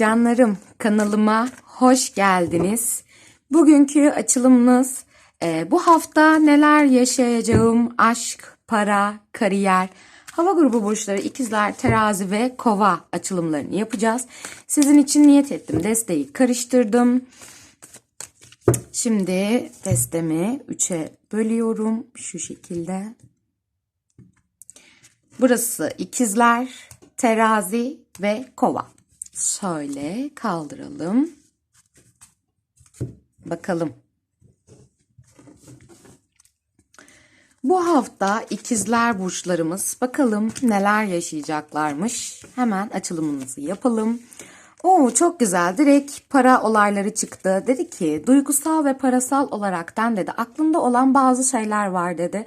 Canlarım kanalıma hoş geldiniz. Bugünkü açılımımız e, bu hafta neler yaşayacağım aşk, para, kariyer, hava grubu burçları ikizler, terazi ve kova açılımlarını yapacağız. Sizin için niyet ettim desteği karıştırdım. Şimdi destemi 3'e bölüyorum şu şekilde. Burası ikizler, terazi ve kova. Şöyle kaldıralım. Bakalım. Bu hafta ikizler burçlarımız bakalım neler yaşayacaklarmış. Hemen açılımımızı yapalım. Oo çok güzel. Direkt para olayları çıktı. Dedi ki duygusal ve parasal olaraktan dedi aklında olan bazı şeyler var dedi.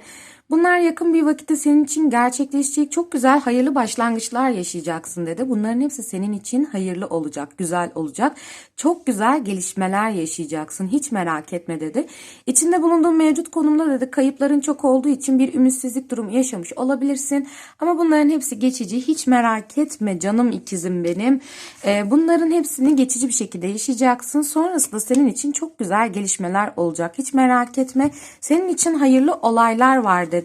Bunlar yakın bir vakitte senin için gerçekleşecek çok güzel hayırlı başlangıçlar yaşayacaksın dedi. Bunların hepsi senin için hayırlı olacak, güzel olacak. Çok güzel gelişmeler yaşayacaksın. Hiç merak etme dedi. İçinde bulunduğun mevcut konumda dedi kayıpların çok olduğu için bir ümitsizlik durumu yaşamış olabilirsin. Ama bunların hepsi geçici. Hiç merak etme canım ikizim benim. Ee, bunların hepsini geçici bir şekilde yaşayacaksın. Sonrasında senin için çok güzel gelişmeler olacak. Hiç merak etme. Senin için hayırlı olaylar var dedi.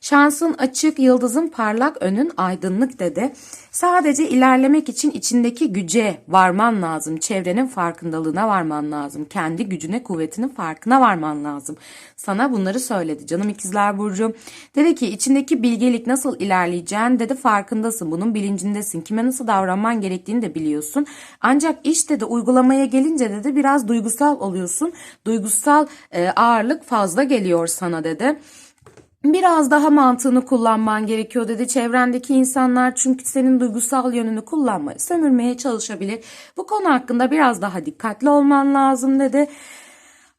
Şansın açık, yıldızın parlak, önün aydınlık dedi. Sadece ilerlemek için içindeki güce varman lazım. Çevrenin farkındalığına varman lazım. Kendi gücüne, kuvvetinin farkına varman lazım. Sana bunları söyledi canım ikizler Burcu. Dedi ki içindeki bilgelik nasıl ilerleyeceğin dedi farkındasın. Bunun bilincindesin. Kime nasıl davranman gerektiğini de biliyorsun. Ancak iş dedi uygulamaya gelince dedi biraz duygusal oluyorsun. Duygusal e, ağırlık fazla geliyor sana dedi. Biraz daha mantığını kullanman gerekiyor dedi. Çevrendeki insanlar çünkü senin duygusal yönünü kullanmaya, sömürmeye çalışabilir. Bu konu hakkında biraz daha dikkatli olman lazım dedi.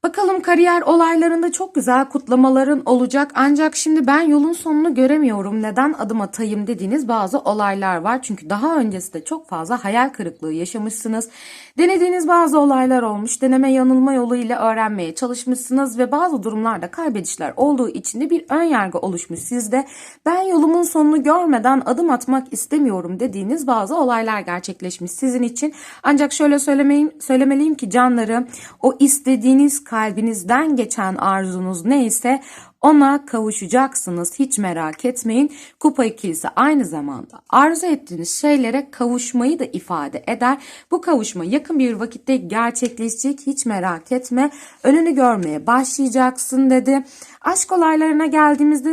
Bakalım kariyer olaylarında çok güzel kutlamaların olacak ancak şimdi ben yolun sonunu göremiyorum. Neden adım atayım dediğiniz bazı olaylar var. Çünkü daha öncesinde çok fazla hayal kırıklığı yaşamışsınız. Denediğiniz bazı olaylar olmuş. Deneme yanılma yoluyla öğrenmeye çalışmışsınız ve bazı durumlarda kaybedişler olduğu için de bir ön yargı oluşmuş sizde. Ben yolumun sonunu görmeden adım atmak istemiyorum dediğiniz bazı olaylar gerçekleşmiş sizin için. Ancak şöyle söylemeyeyim, söylemeliyim ki canları o istediğiniz kalbinizden geçen arzunuz neyse ona kavuşacaksınız. Hiç merak etmeyin. Kupa ikilisi aynı zamanda arzu ettiğiniz şeylere kavuşmayı da ifade eder. Bu kavuşma yakın bir vakitte gerçekleşecek. Hiç merak etme. Önünü görmeye başlayacaksın dedi. Aşk olaylarına geldiğimizde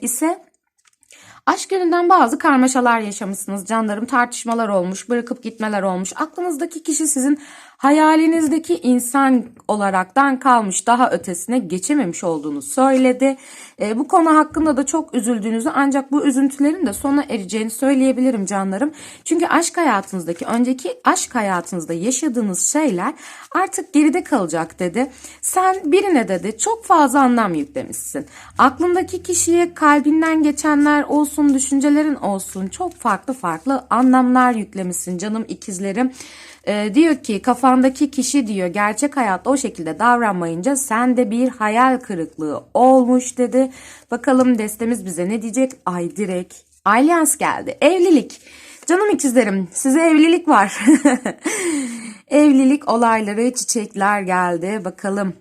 ise Aşk yönünden bazı karmaşalar yaşamışsınız canlarım. Tartışmalar olmuş, bırakıp gitmeler olmuş. Aklınızdaki kişi sizin hayalinizdeki insan olaraktan kalmış. Daha ötesine geçememiş olduğunu söyledi. E, bu konu hakkında da çok üzüldüğünüzü ancak bu üzüntülerin de sona ereceğini söyleyebilirim canlarım. Çünkü aşk hayatınızdaki, önceki aşk hayatınızda yaşadığınız şeyler artık geride kalacak dedi. Sen birine dedi çok fazla anlam yüklemişsin. Aklındaki kişiye kalbinden geçenler olsun, düşüncelerin olsun çok farklı farklı anlamlar yüklemişsin canım ikizlerim. Ee, diyor ki kafandaki kişi diyor gerçek hayatta o şekilde davranmayınca sende bir hayal kırıklığı olmuş dedi. Bakalım destemiz bize ne diyecek? Ay direkt alyans geldi. Evlilik. Canım ikizlerim size evlilik var. evlilik olayları çiçekler geldi. Bakalım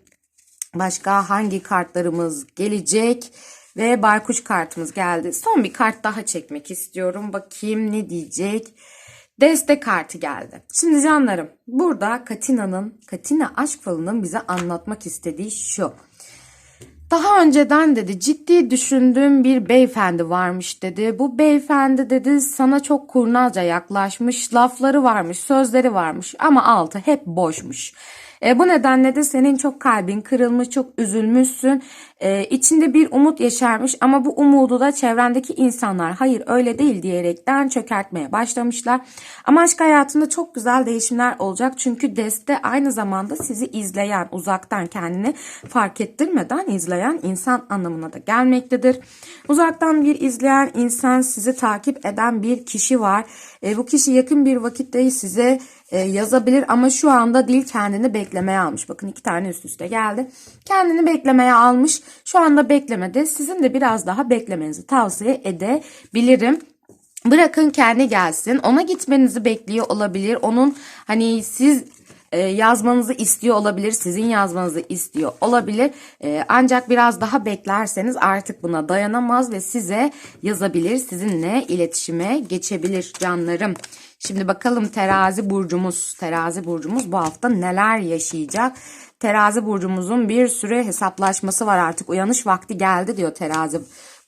başka hangi kartlarımız gelecek? Ve baykuş kartımız geldi. Son bir kart daha çekmek istiyorum. Bakayım ne diyecek? Destek kartı geldi. Şimdi canlarım burada Katina'nın, Katina aşk falının bize anlatmak istediği şu. Daha önceden dedi ciddi düşündüğüm bir beyefendi varmış dedi. Bu beyefendi dedi sana çok kurnazca yaklaşmış, lafları varmış, sözleri varmış ama altı hep boşmuş. E, bu nedenle de senin çok kalbin kırılmış, çok üzülmüşsün. E, içinde bir umut yaşarmış ama bu umudu da çevrendeki insanlar hayır öyle değil diyerekten çökertmeye başlamışlar. Ama aşk hayatında çok güzel değişimler olacak. Çünkü deste aynı zamanda sizi izleyen, uzaktan kendini fark ettirmeden izleyen insan anlamına da gelmektedir. Uzaktan bir izleyen insan sizi takip eden bir kişi var. E, bu kişi yakın bir vakitte size e, yazabilir ama şu anda değil kendini beklemeye almış. Bakın iki tane üst üste geldi. Kendini beklemeye almış. Şu anda beklemede. Sizin de biraz daha beklemenizi tavsiye edebilirim. Bırakın kendi gelsin. Ona gitmenizi bekliyor olabilir. Onun hani siz e, yazmanızı istiyor olabilir. Sizin yazmanızı istiyor olabilir. E, ancak biraz daha beklerseniz artık buna dayanamaz ve size yazabilir. Sizinle iletişime geçebilir canlarım. Şimdi bakalım terazi burcumuz. Terazi burcumuz bu hafta neler yaşayacak? Terazi burcumuzun bir sürü hesaplaşması var artık. Uyanış vakti geldi diyor terazi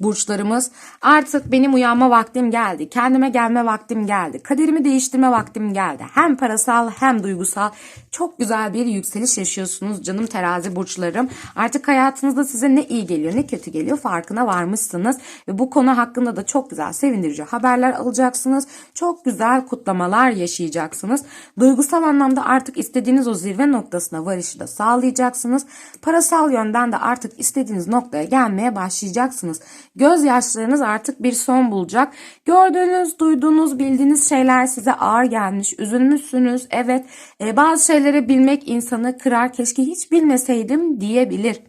burçlarımız. Artık benim uyanma vaktim geldi. Kendime gelme vaktim geldi. Kaderimi değiştirme vaktim geldi. Hem parasal hem duygusal çok güzel bir yükseliş yaşıyorsunuz canım terazi burçlarım. Artık hayatınızda size ne iyi geliyor ne kötü geliyor farkına varmışsınız. Ve bu konu hakkında da çok güzel sevindirici haberler alacaksınız. Çok güzel kutlamalar yaşayacaksınız. Duygusal anlamda artık istediğiniz o zirve noktasına varışı da sağlayacaksınız. Parasal yönden de artık istediğiniz noktaya gelmeye başlayacaksınız. Gözyaşlarınız artık bir son bulacak. Gördüğünüz, duyduğunuz, bildiğiniz şeyler size ağır gelmiş. Üzülmüşsünüz. Evet e, bazı şeyleri bilmek insanı kırar. Keşke hiç bilmeseydim diyebilir.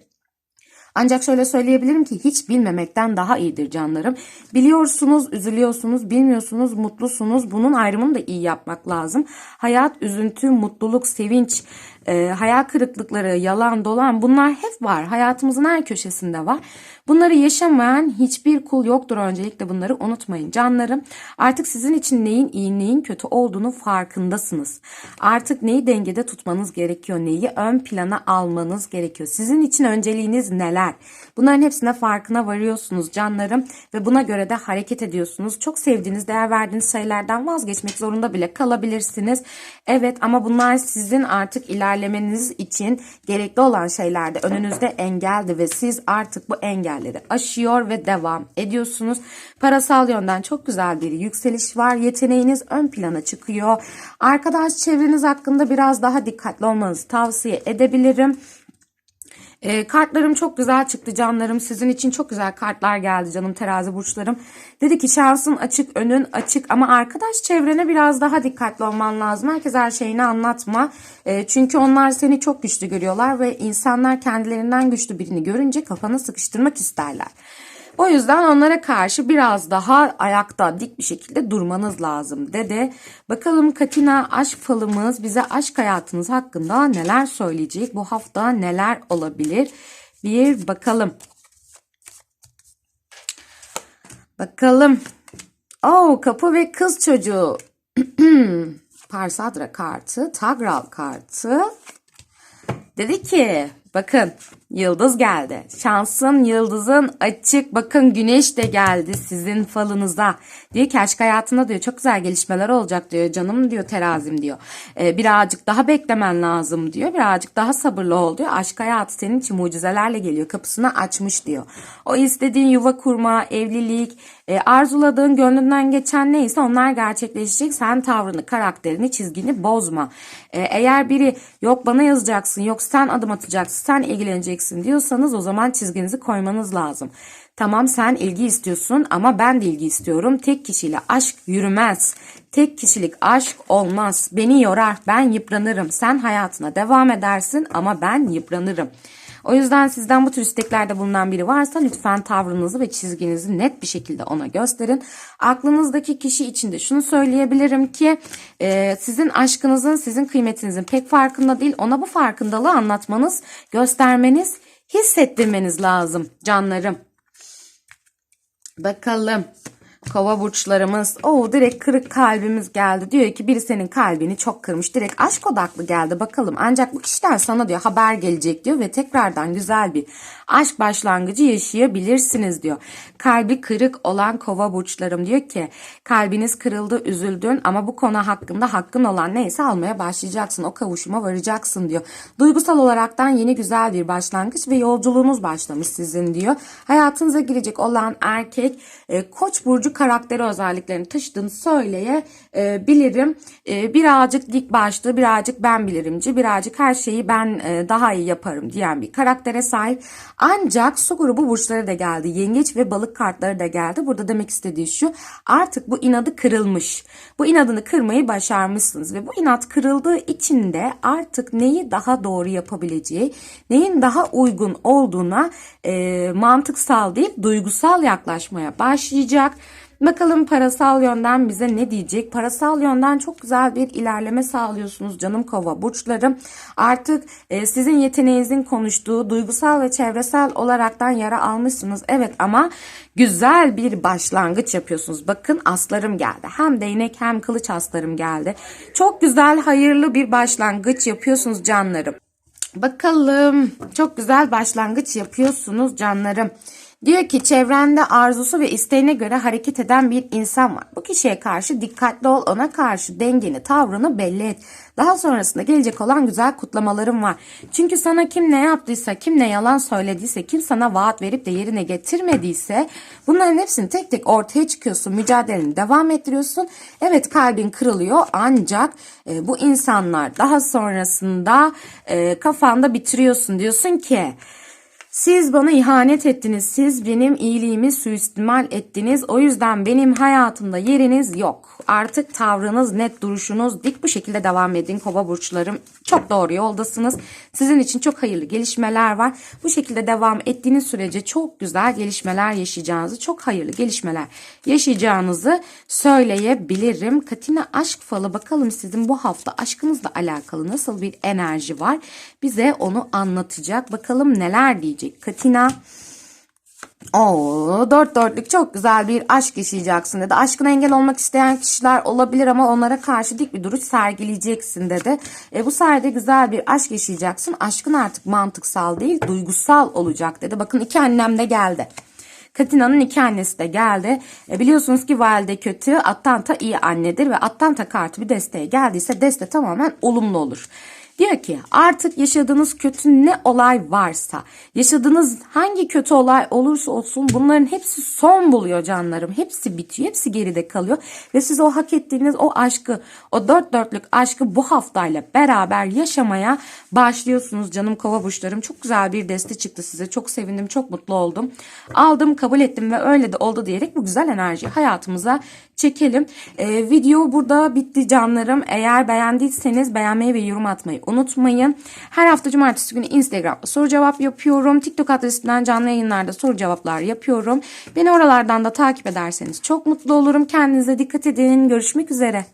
Ancak şöyle söyleyebilirim ki hiç bilmemekten daha iyidir canlarım. Biliyorsunuz, üzülüyorsunuz, bilmiyorsunuz, mutlusunuz. Bunun ayrımını da iyi yapmak lazım. Hayat, üzüntü, mutluluk, sevinç, e, hayal kırıklıkları, yalan, dolan bunlar hep var. Hayatımızın her köşesinde var. Bunları yaşamayan hiçbir kul yoktur öncelikle bunları unutmayın canlarım. Artık sizin için neyin iyi neyin kötü olduğunu farkındasınız. Artık neyi dengede tutmanız gerekiyor, neyi ön plana almanız gerekiyor. Sizin için önceliğiniz neler? Bunların hepsine farkına varıyorsunuz canlarım ve buna göre de hareket ediyorsunuz. Çok sevdiğiniz, değer verdiğiniz şeylerden vazgeçmek zorunda bile kalabilirsiniz. Evet ama bunlar sizin artık ilerlemeniz için gerekli olan şeylerde önünüzde engeldi ve siz artık bu engelleri aşıyor ve devam ediyorsunuz. Parasal yönden çok güzel bir yükseliş var. Yeteneğiniz ön plana çıkıyor. Arkadaş çevreniz hakkında biraz daha dikkatli olmanızı tavsiye edebilirim. E, kartlarım çok güzel çıktı canlarım. Sizin için çok güzel kartlar geldi canım terazi burçlarım. Dedi ki şansın açık, önün açık ama arkadaş çevrene biraz daha dikkatli olman lazım. Herkes her şeyini anlatma. E, çünkü onlar seni çok güçlü görüyorlar ve insanlar kendilerinden güçlü birini görünce kafanı sıkıştırmak isterler. O yüzden onlara karşı biraz daha ayakta dik bir şekilde durmanız lazım dedi. Bakalım Katina aşk falımız bize aşk hayatınız hakkında neler söyleyecek? Bu hafta neler olabilir? Bir bakalım. Bakalım. Oh kapı ve kız çocuğu. Parsadra kartı, Tagral kartı. Dedi ki bakın yıldız geldi. Şansın yıldızın açık. Bakın güneş de geldi sizin falınıza. Diyor ki aşk hayatında diyor çok güzel gelişmeler olacak diyor. Canım diyor terazim diyor. Ee, birazcık daha beklemen lazım diyor. Birazcık daha sabırlı ol diyor. Aşk hayatı senin için mucizelerle geliyor. Kapısını açmış diyor. O istediğin yuva kurma, evlilik, e, arzuladığın gönlünden geçen neyse onlar gerçekleşecek. Sen tavrını, karakterini, çizgini bozma. E, eğer biri yok bana yazacaksın, yok sen adım atacaksın, sen ilgileneceksin diyorsanız o zaman çizginizi koymanız lazım. Tamam sen ilgi istiyorsun ama ben de ilgi istiyorum. Tek kişiyle aşk yürümez. Tek kişilik aşk olmaz. Beni yorar, ben yıpranırım. Sen hayatına devam edersin ama ben yıpranırım. O yüzden sizden bu tür isteklerde bulunan biri varsa lütfen tavrınızı ve çizginizi net bir şekilde ona gösterin. Aklınızdaki kişi için de şunu söyleyebilirim ki e, sizin aşkınızın, sizin kıymetinizin pek farkında değil. Ona bu farkındalığı anlatmanız, göstermeniz, hissettirmeniz lazım canlarım. Bakalım. Kova burçlarımız. o direkt kırık kalbimiz geldi. Diyor ki biri senin kalbini çok kırmış. Direkt aşk odaklı geldi bakalım. Ancak bu kişiden sana diyor haber gelecek diyor ve tekrardan güzel bir aşk başlangıcı yaşayabilirsiniz diyor. Kalbi kırık olan kova burçlarım diyor ki kalbiniz kırıldı, üzüldün ama bu konu hakkında hakkın olan neyse almaya başlayacaksın. O kavuşuma varacaksın diyor. Duygusal olaraktan yeni güzel bir başlangıç ve yolculuğunuz başlamış sizin diyor. Hayatınıza girecek olan erkek e, koç burcu karakteri özelliklerini taşıdığını söyleyebilirim. E, birazcık dik başlı, birazcık ben bilirimci, birazcık her şeyi ben e, daha iyi yaparım diyen bir karaktere sahip. Ancak su grubu burçları da geldi. Yengeç ve balık kartları da geldi. Burada demek istediği şu artık bu inadı kırılmış. Bu inadını kırmayı başarmışsınız ve bu inat kırıldığı için de artık neyi daha doğru yapabileceği, neyin daha uygun olduğuna e, mantıksal değil duygusal yaklaşmaya başlayacak. Bakalım parasal yönden bize ne diyecek? Parasal yönden çok güzel bir ilerleme sağlıyorsunuz canım kova burçlarım. Artık e, sizin yeteneğinizin konuştuğu duygusal ve çevresel olaraktan yara almışsınız. Evet ama güzel bir başlangıç yapıyorsunuz. Bakın aslarım geldi. Hem değnek hem kılıç aslarım geldi. Çok güzel hayırlı bir başlangıç yapıyorsunuz canlarım. Bakalım çok güzel başlangıç yapıyorsunuz canlarım. Diyor ki çevrende arzusu ve isteğine göre hareket eden bir insan var. Bu kişiye karşı dikkatli ol, ona karşı dengeni, tavrını belli et. Daha sonrasında gelecek olan güzel kutlamalarım var. Çünkü sana kim ne yaptıysa, kim ne yalan söylediyse, kim sana vaat verip de yerine getirmediyse bunların hepsini tek tek ortaya çıkıyorsun. Mücadeleni devam ettiriyorsun. Evet kalbin kırılıyor ancak e, bu insanlar daha sonrasında e, kafanda bitiriyorsun. Diyorsun ki siz bana ihanet ettiniz. Siz benim iyiliğimi suistimal ettiniz. O yüzden benim hayatımda yeriniz yok. Artık tavrınız, net duruşunuz dik bu şekilde devam edin kova burçlarım. Çok doğru yoldasınız. Sizin için çok hayırlı gelişmeler var. Bu şekilde devam ettiğiniz sürece çok güzel gelişmeler yaşayacağınızı, çok hayırlı gelişmeler yaşayacağınızı söyleyebilirim. Katina aşk falı bakalım sizin bu hafta aşkınızla alakalı nasıl bir enerji var? Bize onu anlatacak. Bakalım neler diyecek Katina. Oo, dört dörtlük çok güzel bir aşk yaşayacaksın dedi. Aşkına engel olmak isteyen kişiler olabilir ama onlara karşı dik bir duruş sergileyeceksin dedi. E, bu sayede güzel bir aşk yaşayacaksın. Aşkın artık mantıksal değil duygusal olacak dedi. Bakın iki annem de geldi. Katina'nın iki annesi de geldi. E, biliyorsunuz ki valide kötü, Attanta iyi annedir ve Attanta kartı bir desteğe geldiyse deste tamamen olumlu olur. Diyor ki artık yaşadığınız kötü ne olay varsa, yaşadığınız hangi kötü olay olursa olsun bunların hepsi son buluyor canlarım. Hepsi bitiyor, hepsi geride kalıyor. Ve siz o hak ettiğiniz o aşkı, o dört dörtlük aşkı bu haftayla beraber yaşamaya başlıyorsunuz canım kova burçlarım. Çok güzel bir deste çıktı size. Çok sevindim, çok mutlu oldum. Aldım, kabul ettim ve öyle de oldu diyerek bu güzel enerjiyi hayatımıza çekelim. Ee, video burada bitti canlarım. Eğer beğendiyseniz beğenmeyi ve yorum atmayı unutmayın. Her hafta cumartesi günü Instagram'da soru cevap yapıyorum. TikTok adresinden canlı yayınlarda soru cevaplar yapıyorum. Beni oralardan da takip ederseniz çok mutlu olurum. Kendinize dikkat edin. Görüşmek üzere.